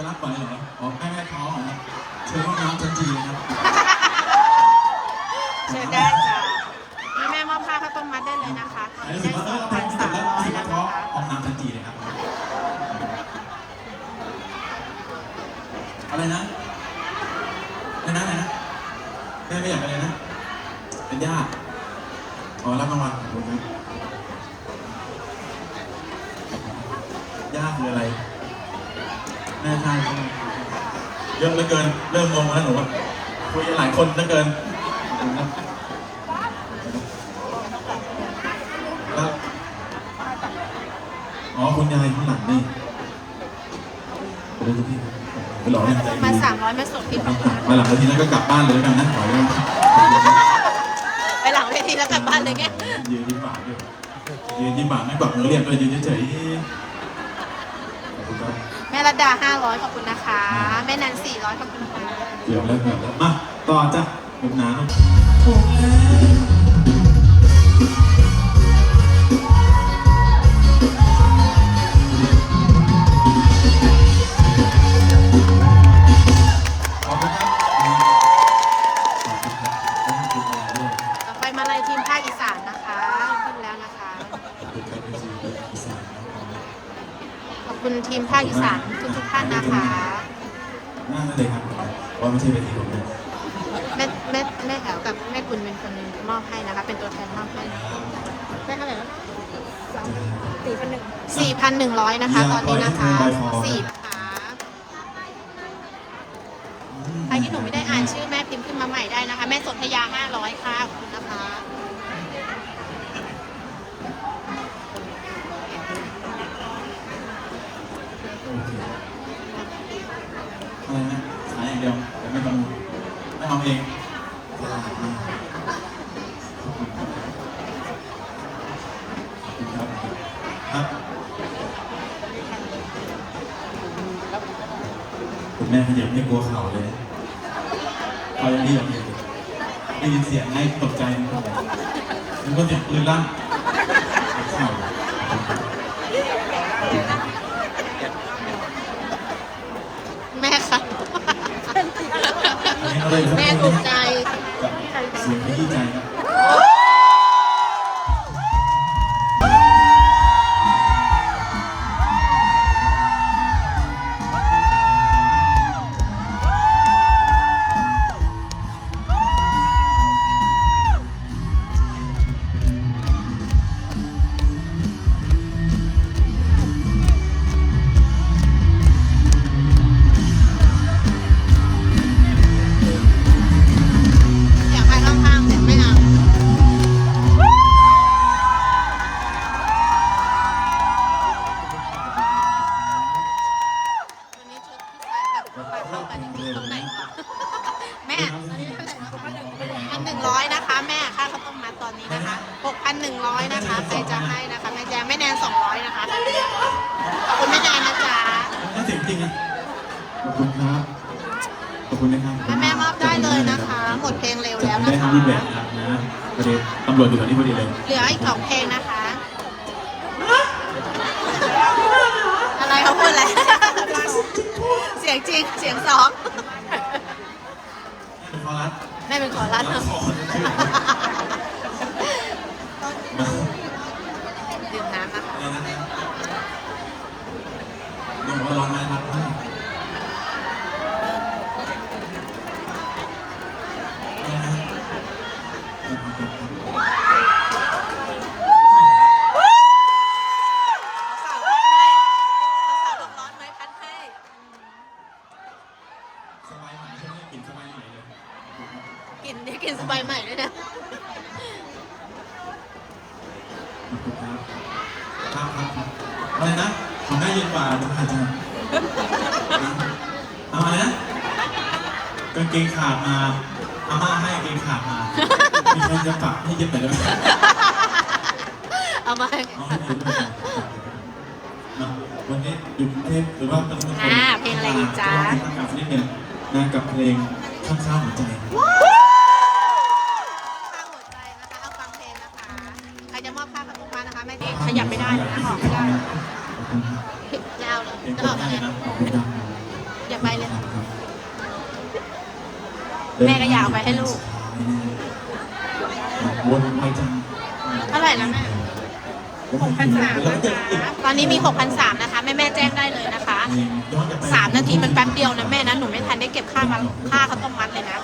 จะรับไหวเหรออ๋อไม่ไม่ท้องเหรอครับเชิญห้องน้ำชั้นจีเลยครับเชิญได้จ้ะนี่แม่มอบผ้าข้าวต้มมัดได้เลยนะคะตอนรู้นี้สึกได้ว่าเอสอองพัทำนที่สุสาดมแล้วร้อยรู้สึกว่าท้องห้องแล้วนะคะน้ำชั้นจีเลยครับ อะไรนะอะไรนะอะไรนะแม่ไม่อยากอะไรนะ เป็นญาติอ๋อรับรางวัลขอบคุณครับญาติคืออะไร แม่ใช่ใช่ไหมเยอะเหลือเกิน เริ่มงงแล้วหนูอะคุยกันหลายคนเหลือเกินขอบคุณครับครับอ๋อคุณยายข้างหลังนี่ไปดูที่ไปหล่อเนี่ยต้มมัดสามร้อยไม่สดพี่ขอบคุณมาหลังนาทีนั้นก็กลับบ้านเลยแล้วกันนะขอเลยไปหลังเวทีแล้วกลับบ้านเลยแกยืนยิ้มหวานด้วยยืนยิ้มหวานไม่แบบมือเรียกเลยยืนเฉย้อยขอบคุณนะคะ แม่นัร้อยขอบคุณค่ะเดี๋ยวแล้วเดี๋ยวแล้วมาต่อจ้ะผมน้มน้ำ นั่งเลยครับว่าไม่ใช่เวทีผมนะแม่แม่แม่แอ๋วกับแม่คุณเป็นคนมอบให้นะคะ เป็นตัวแทนมอบให้แม่เท่าไหร่สี่พันหนึ่งสี่พันหนึ่งร้อยนะคะ ตอนนี้นะคะสี่นะคะใครที่หนูไม่ได้อ่านชื่อแม่พิมพ์ขึ้นมาใหม่ได้นะคะ แม่สนธยาห้าร้อยค่ะขอบคุณนะคะ อะไรนะขายอย่างเดียวแต่ไม่ต้องไม่ เอาเองตลาดมาขอบคุณครับครับคุณแม่ขยับไม่กลัวเข่าเลยพอยังดีอย่างเดียวได้ยินเสียงให้ตกใจมันึกว่าเสียงปืนลั่นเข่า แม่ค่ะ อันนี้อะไรครับ แม่ตกใจ เสียงขยี้ใจครับ ร็วแล้วได้นะคะทำรูปแบบครับนะพอดีตำรวจอยู่แถวนี้พอดีเลยเหลืออีกสองเพลงนะคะ อะไรเขาพูดอะไร เสียงจริง เสียงสองเป็นคอรัสแม่เป็นขอรัดขอชื่อดื่มน้ำนะคะ อะไรนะเดี๋ยวผมลองมาครับอะไรนะ เขาสาวพัดให้เขาสาวลมร้อนไหมพัดให้ สบายใหม่ใช่ไหมกลิ่นสบายใหม่เลย กลินได้กลินสบายใหม่ด้วยนะ ขอบคุณครับครับครับครับ อะไรนะของแม่เย็นกว่าดูอาจจะเอาอะไรนะกางเกงขาดมาอาม่าให้กางเกงขาดมามีใครจะฝากให้เย็บหน่อยได้ไหมเอามาให้เอาให้เย็บด้วยกันมาวันนี้อยู่กรุงเทพหรือว่าเป็นคนอ่าเพลงอะไรดีจ๊ะเพลงข้างๆนิดนึงนะกับเพลงข้างๆหัวใจข้างหัวใจนะคะ เอาฟังเพลงนะคะ ใครจะมอบค่าขนมมา นะคะแม่เองขยับไม่ได้เลยนะออกไม่ได้ยาวเลยจะออเลยอย่าไปเลย แม่ก็อยากไปให้ลูกวนไปจังเท่าไหร่แล้วแม่หกพันสามนะคะตอนนี้มีหกพันสามนะคะ แม่แม่แจ้งได้เลยนะคะสามนาทีมันแป๊บเดียวนะแม่นะหนูไม่ทันได้เก็บค่ามาค่าเขาต้องมัดเลยนะ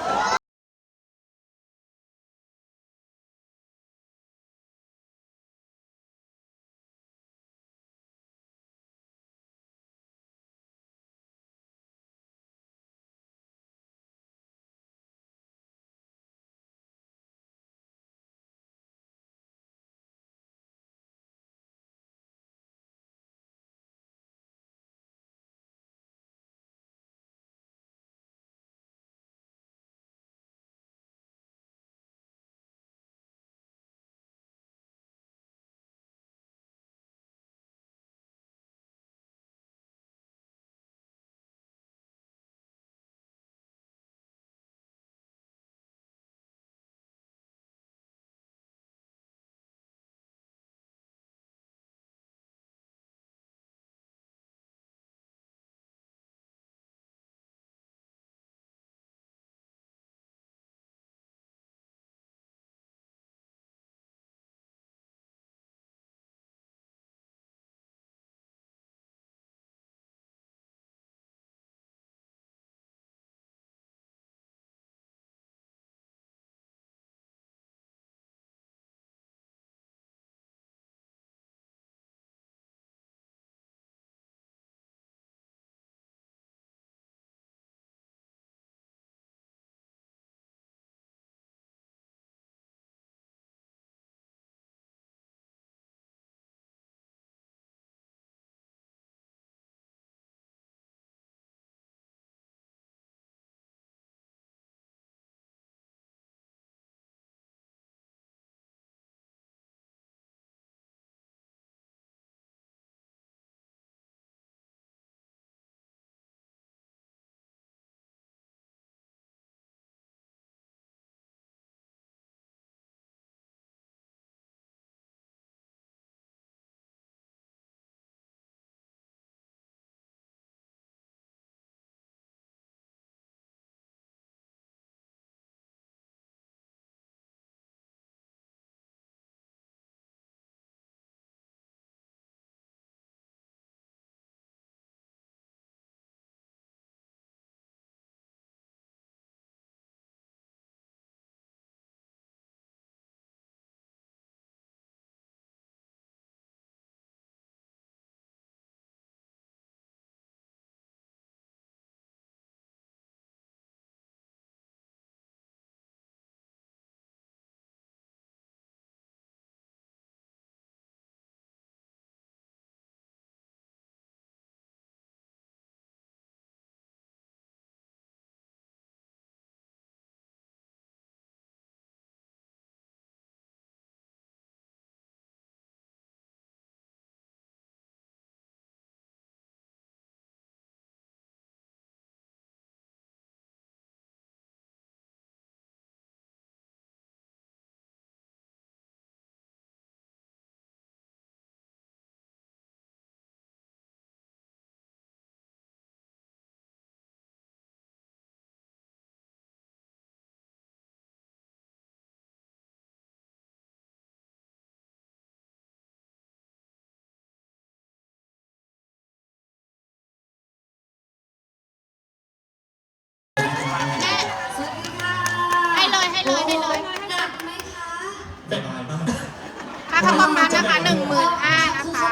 ค่าข้าวต้มมัดนะคะหนึ่งหมื่นห้านะคะ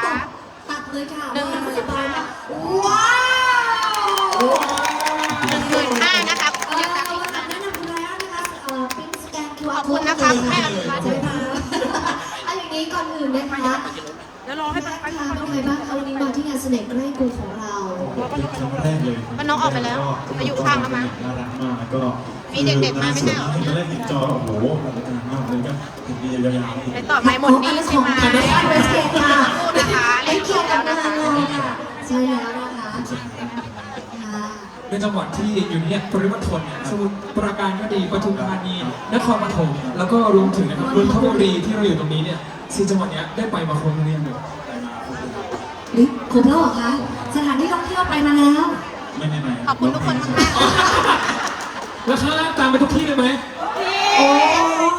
ตัดเลยค่ะหนึ่งหมื่นห้าว้าวหนึ่งหมื่นห้านะคะเอ่อเรียกกันอีกวันนะนั้นแนะนำคุณไรอันนะคะเอ่อเป็นสแกน QR ขอบคุณนะคะแม่อนุรักษ์ใช่ไหมคะเอาอย่างนี้ก่อนอื่นนะคะเดี๋ยวรอให้แม่มันคะเป็นไงบ้างคะวันนี้มาที่งานเสน่ห์ใกล้กรุงของเราเป็น ครั้งแรกเลยมันน้องออกไปแล้วอายุข้างแล้วมั้งน่ารักมากแล้วก็มีเด็กๆมาไม่ใช่เหรอตอนแรกเห็นจอโอ้โหน่ารักมากเลยก็เห็นดียาวๆไปต่อไม้หมดนี้ใช่ไหมของไม่ได้เวสเกตค่ะพูดนะคะไปเล่นเกี่คิยววแล้กับวนะงานคะเราค่ะใช่แล้วนะคะค่ะเป็นจังหวัดที่อยู่ในปริมณฑลเนี่ยสมุทรปราการก็ดีปทุมธานีนครปฐมแล้วก็รวมถึงนะครับนนทบุรีที่เราอยู่ตรงนี้เนี่ยสี่จังหวัดเนี้ยได้ไปมาครบหรือยังเนี่ยเฮ้ยครบแล้วเหรอคะ สถานที่ท่องเที่ยวไปมาแล้ว ไม่ไม่ไม่ขอบคุณทุกคนมากแล้วเรั้ตามไปทุกที่เลยไหมโอ้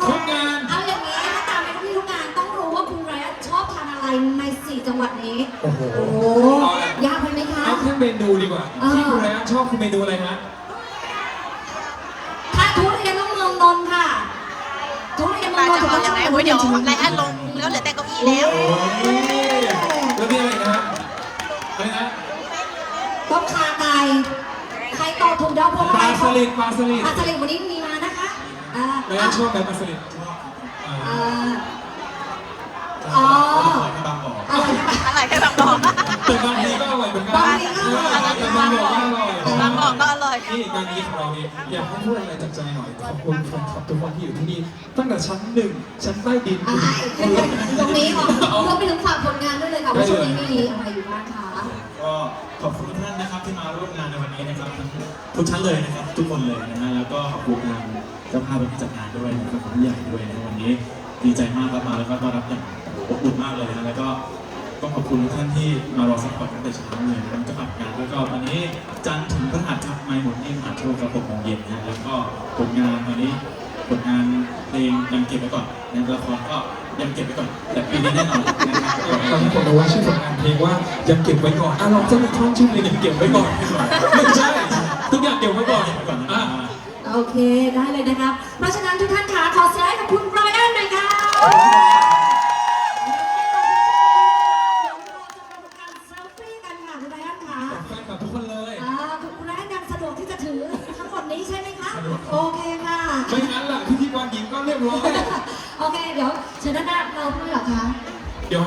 ทุกงานเอาอย่างนี้ถ้าตามไปทุกที่ทุกงานต้องรู้ว่าคุณไรอันชอบทานอะไรในสี่จังหวัดนี้ โอ้โหยากไปไหมคะ เอาขึ้นเมนูดีกว่า ที่คุณไรอันชอบคือเมนูอะไรฮะถ้าทุเรียนต้องเมืองนนท์ค่ะทุเรียนเมืองนนท์จะเอาอย่างไรเดี๋ยวไรอันลงแล้วเหลือแต่เก้าอี้แล้วแล้วมีอะไรนะฮะ ใครตอบถูกเดาวพวงปมาลาลัยสลิดปลาสลิดปลาสลิดวันนี้มีมานะคะอ่าไรอันชอบแบบปลาสลิดอ่าอ่าอ๋อบางบ่ออะไรนะคะอะไรกันบางบอกแต่บางทีก็อร่อยเหมือนกันบางทีก็อร่อย แต่บางทีก็อร่อยบางบอกก็อร่อย นี่งานนี้ของเราเนี่ยอยากให้พูดอะไรจากใจหน่อย ขอบคุณแฟนคลับทุกคนที่อยู่ที่นี่ ตั้งแต่ชั้นหนึ่งชั้นใต้ดินอ่าตรงนี้ค่ะรวมไปถึงฝากผลงานด้วยเลยค่ะว่าช่วงนี้มีอะไรอยู่บ้างคะ ก็ขอบคุณท่านนะครับที่มาร่วมงานในวันนี้นะครับทั้งทุกชั้นเลยนะครับ ทุกคนเลยนะฮะแล้วก็ขอบคุณทางเจ้าภาพและผู้จัดงานด้วยนะครับขอบคุณใหญ่ด้วยนะวันนี้ดีใจมากครับมาแล้วก็ต้อนรับอย่างอบอุ่นมากเลยนะแล้วก็ก็ขอบคุณทุกท่านที่มารอสัพพอร์ตตั้งแต่เช้าเลยนะครับจะอัดงานแล้วก็วันนี้จันทร์ถึงพฤหัสครับไม่หมดนี่มหาโชคครับหกโมงเย็นนะแล้วก็ผลงานวันนี้ผลงานเพลงยังเก็บไว้ก่อนนะละครก็ ยังเก็บไว้ก่อนแต่ปีนี้แน่นอนนะครับตอนนี้ผมรู้ว่าชื่อผลงานเพลงว่ายังเก็บไว้ก่อนอะลองสักหนึ่งท่อนชื่อเพลงยังเก็บไว้ก่อนไม่ใช่ทุกอย่างเก็บไว้ก่อนเก็บไว้ก่อนนะอะโอเคได้เลยนะครับ เพราะฉะนั้นทุกท่านคะขอเสียงให้กับคุณไรอันหน่อยค่ะ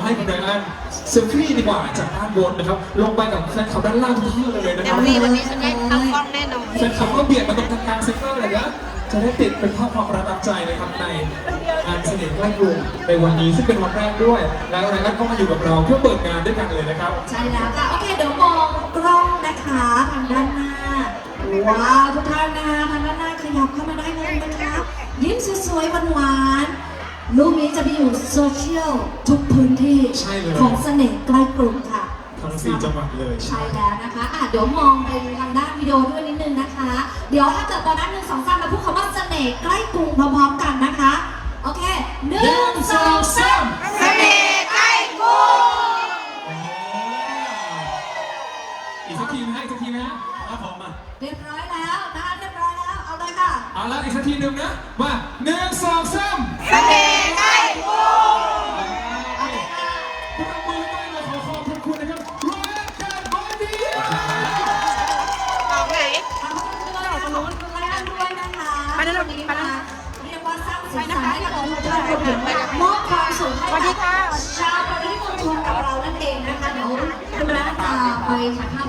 ให้คุณไรอันเซลฟี่ดีกว่าจากด้านบนนะครับ ลงไปกับแฟนคลับด้านล่างทุกท่านเลยนะเดี๋คยรัวบวีวันนี้ฉันได้ตั้งกล้องแน่นอน แฟนคลับก็เบียดมาตรงทางกลางเซ็นเตอร์เลยนะจะได้ติดเป็นภาพความประทับใจนะครับในงานเสน่ห์ใกล้กรุงในวันนี้ซึ่งเป็นวันแรกด้วย แล้วไรอันก็มาอยู่กับเราเพื่อเปิดงานด้วยกันเลยนะครับ ใช่แล้วค่ะ โอเค เดี๋ยวมองกล้องนะคะทางด้านหน้า ว้าว ทุกท่านนะคะทางด้านหน้าขยับเข้ามาได้เลยนะคะ ยิ้มสวยๆหวานๆ รูปนี้จะไปอยู่โซเชียลทุกพื้นที่ใช่เลย ของเสน่ห์ใกล้กรุงค่ะ ทั้งสี่จังหวัดเลย ใช่แล้วนะคะอะเดี๋ยวมองไปทางด้านวิดีโอด้วยนิดนึงนะคะ เดี๋ยวถ้าเกิดตอนนั้นหนึ่งสองสามเราพูดคำว่าเสน่ห์ใกล้กรุงพร้อมๆกันนะคะ โอเคหนึ่งสองสามเสน่ห์ใกล้กรุงอีกสักทีไหมฮะอีกสักทีไหมฮะถ้าพร้อมมาเรียบร้อยแล้วนะคะเรียบร้อยแล้ว เอาเลยค่ะ เอาละอีกสักทีหนึ่งนะมาหนึ่งสองสาม เสน่ห์ คนหนึ่งมามอบความสุขสวัสดีค่ะชาวปริมณฑลกับเรานั่นเองนะคะเดี๋ยวคุณรัตตาไปถ่ายภาพ